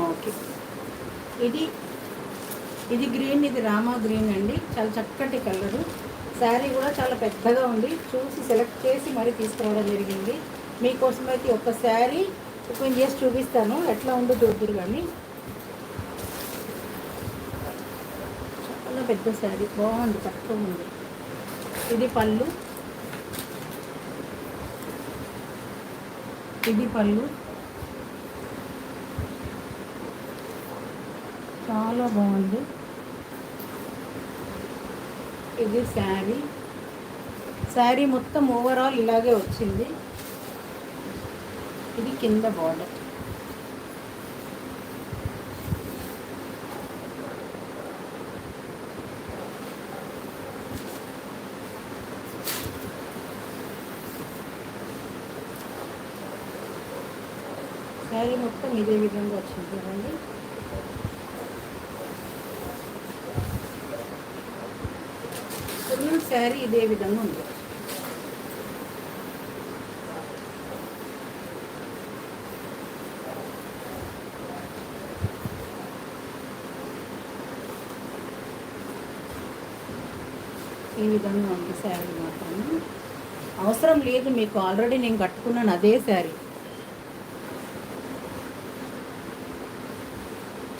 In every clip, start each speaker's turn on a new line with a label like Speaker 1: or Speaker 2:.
Speaker 1: Okay. ఇది ఇది green ఇది రామా గ్రీన్ అండి. చాలా చక్కటి కలరు. శారీ కూడా చాలా పెద్దగా ఉంది. చూసి సెలెక్ట్ చేసి మరీ తీసుకురావడం జరిగింది. మీకోసం అయితే ఒక శారీ ఓపెన్ చేసి చూపిస్తాను. ఎట్లా ఉందో చూద్దరు కానీ. చాలా పెద్ద శారీ. బాగుంది చక్కగా ఉంది. ఇది పళ్ళు. ఇది పళ్ళు. చాలా బాగుంది. ఇది శారీ. శారీ మొత్తం ఓవరాల్ ఇలాగే వచ్చింది. ఇది కింద బార్డర్ శారీ మొత్తం ఇదే విధంగా వచ్చింది చూడండి. ఫుల్ శారీ ఇదే విధంగా ఉంది. ఈ విధంగా ఉంది శారీ మాత్రం. అవసరం లేదు మీకు ఆల్రెడీ నేను కట్టుకున్నాను అదే శారీ.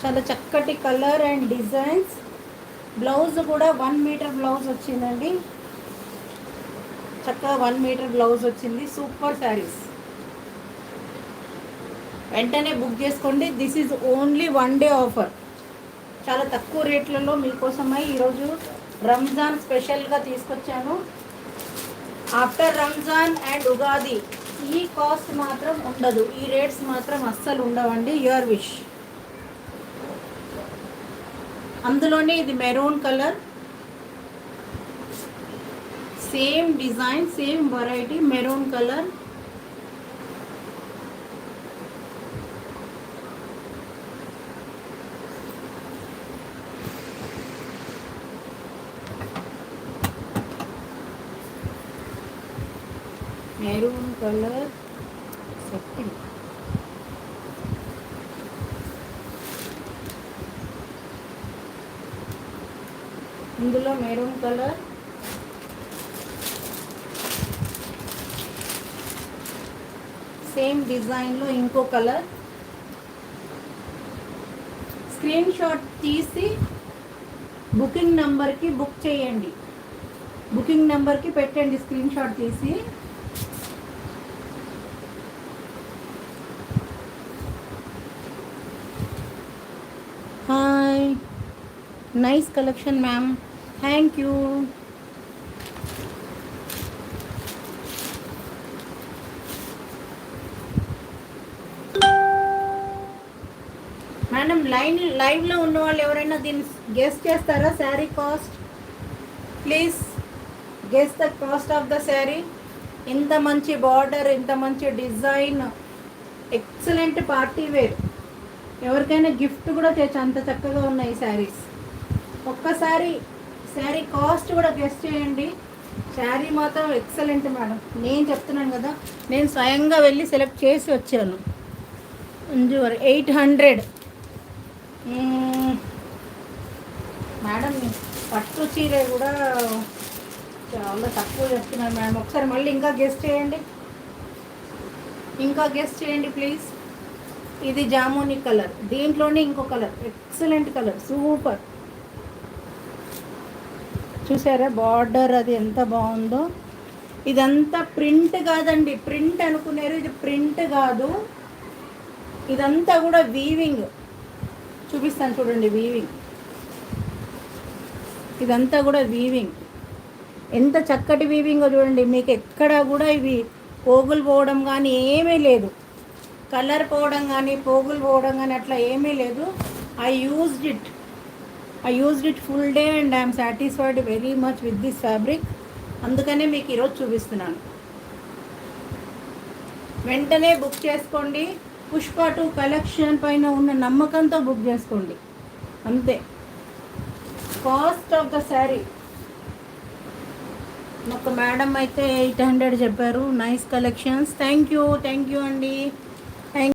Speaker 1: చాలా చక్కటి కలర్ అండ్ డిజైన్స్. బ్లౌజ్ కూడా వన్ మీటర్ బ్లౌజ్ వచ్చిందండి. చక్కగా వన్ మీటర్ బ్లౌజ్ వచ్చింది. Super saris. వెంటనే బుక్ చేసుకోండి. This is only one day offer చాలా తక్కువ రేట్లలో మీకోసమై ఈరోజు రంజాన్ స్పెషల్గా తీసుకొచ్చాను. ఆఫ్టర్ రంజాన్ అండ్ ఉగాది ఈ కాస్ట్ మాత్రం ఉండదు. ఈ రేట్స్ మాత్రం అస్సలు ఉండవండి. యువర్ విష్ అందులోనే ఇది maroon colour. Same design same variety maroon colour. Maroon colour. Setting ఇందులో మెరూన్ కలర్ సేమ్ డిజైన్లో ఇంకో కలర్ స్క్రీన్ షాట్ తీసి బుకింగ్ నెంబర్కి బుక్ చేయండి. బుకింగ్ నెంబర్కి పెట్టండి స్క్రీన్ షాట్ తీసి. Hi nice collection ma'am thank you madam line లైవ్లో ఉన్న వాళ్ళు ఎవరైనా దీన్ని గెస్ చేస్తారా? Sari cost please guess the cost of the sari ఇంత మంచి బార్డర్ ఇంత మంచి డిజైన్ ఎక్సలెంట్ పార్టీ వేర్ ఎవరికైనా గిఫ్ట్ కూడా తెచ్చు అంత చక్కగా ఉన్నాయి శారీస్ ఒక్కసారి శారీ కాస్ట్ కూడా గెస్ట్ చేయండి. శారీ మాత్రం ఎక్సలెంట్ మేడం నేను చెప్తున్నాను కదా నేను స్వయంగా వెళ్ళి సెలెక్ట్ చేసి వచ్చాను. ఎయిట్ హండ్రెడ్ మేడం పట్టు చీర కూడా చాలా తక్కువ చెప్తున్నాను మేడం ఒకసారి మళ్ళీ ఇంకా గెస్ట్ చేయండి. ఇంకా గెస్ట్ చేయండి ప్లీజ్ ఇది జాముని కలర్ దీంట్లోనే ఇంకో కలర్ ఎక్సలెంట్ కలర్ సూపర్ చూసారా? బార్డర్ అది ఎంత బాగుందో. ఇదంతా ప్రింట్ కాదండి. ప్రింట్ అనుకున్నారు ఇది ప్రింట్ కాదు. ఇదంతా కూడా వీవింగ్. చూపిస్తాను చూడండి వీవింగ్. ఇదంతా కూడా వీవింగ్. ఎంత చక్కటి వీవింగో చూడండి. మీకు ఎక్కడ కూడా ఇవి పోగులు పోవడం కానీ ఏమీ లేదు. కలర్ పోవడం కానీ పోగులు పోవడం కానీ అట్లా ఏమీ లేదు. I used it. I used it full day and I'm satisfied very much with this fabric అందుకనే మీకు ఈరోజు చూపిస్తున్నాను. వెంటనే బుక్ చేసుకోండి. పుష్ప టూ కలెక్షన్ పైన ఉన్న నమ్మకంతో బుక్ చేసుకోండి. అంతే. కాస్ట్ ఆఫ్ ద శారీ ఒక మేడం అయితే ఎయిట్ హండ్రెడ్ చెప్పారు. Nice collections thank you thank you అండి.